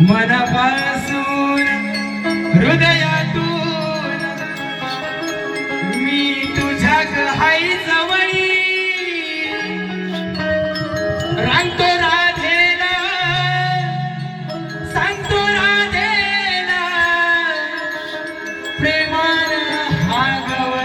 मनापासून हृदयातून मी तुझ्या हाई जवळी. रांगतो राधेला सांगतो राधेला प्रेमान हा गवळी.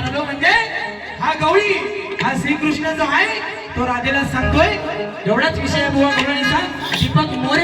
करणारा म्हणजे हा गवळी हा श्रीकृष्ण जो आहे तो राधेला सांगतोय एवढाच विषय बुवा गवळणीचा दीपक मोरे